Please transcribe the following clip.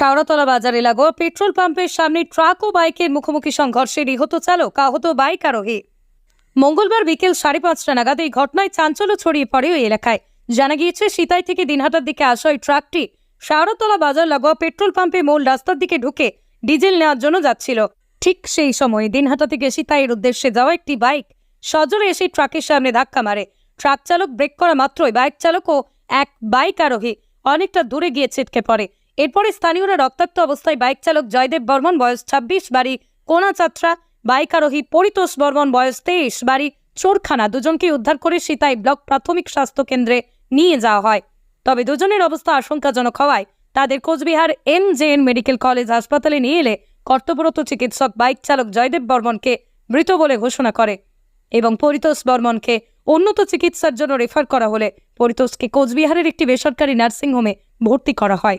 শাওড়াতলা বাজারে লাগোয়া পেট্রোল পাম্পের সামনে ট্রাক ও বাইকের মুখোমুখি সংঘর্ষে নিহত চালক, আহত বাইক আরোহী। মঙ্গলবার বিকেল সাড়ে পাঁচটা নাগাদ এই ঘটনায় চাঞ্চল্য ছড়িয়ে পড়ে ওই এলাকায়। জানা গিয়েছে, সিতাই থেকে দিনহাটার দিকে আসা ওই ট্রাকটি শাওড়াতলা বাজার লাগোয়া পেট্রোল পাম্পে মূল রাস্তার দিকে ঢুকে ডিজেল নেওয়ার জন্য যাচ্ছিল। ঠিক সেই সময় দিনহাটা থেকে সিতাইয়ের উদ্দেশ্যে যাওয়া একটি বাইক সজোরে এসে ট্রাকের সামনে ধাক্কা মারে। ট্রাক চালক ব্রেক করা মাত্রই বাইক চালক ও এক বাইক আরোহী অনেকটা দূরে গিয়ে ছিটকে পড়ে। এরপরে স্থানীয়রা রক্তাক্ত অবস্থায় বাইক চালক জয়দেব বর্মন, বয়স ছাব্বিশ, বাড়ি কোনাচাত্রা। বাইক আরোহী পরিতোষ বর্মন, বয়স তেইশ, বাড়ি চোরখানা। দুজনকে উদ্ধার করে সিতাই ব্লক প্রাথমিক স্বাস্থ্য কেন্দ্রে নিয়ে যাওয়া হয়। তবে দুজনের অবস্থা আশঙ্কাজনক হওয়ায় তাদের Coochbehar M J N medical college হাসপাতালে নিয়ে এলে কর্তব্যরত চিকিৎসক বাইক চালক জয়দেব বর্মনকে মৃত বলে ঘোষণা করে এবং পরিতোষ বর্মনকে উন্নত চিকিৎসার জন্য রেফার করা হলে পরিতোষকে কোচবিহারের একটি বেসরকারি নার্সিংহোমে ভর্তি করা হয়।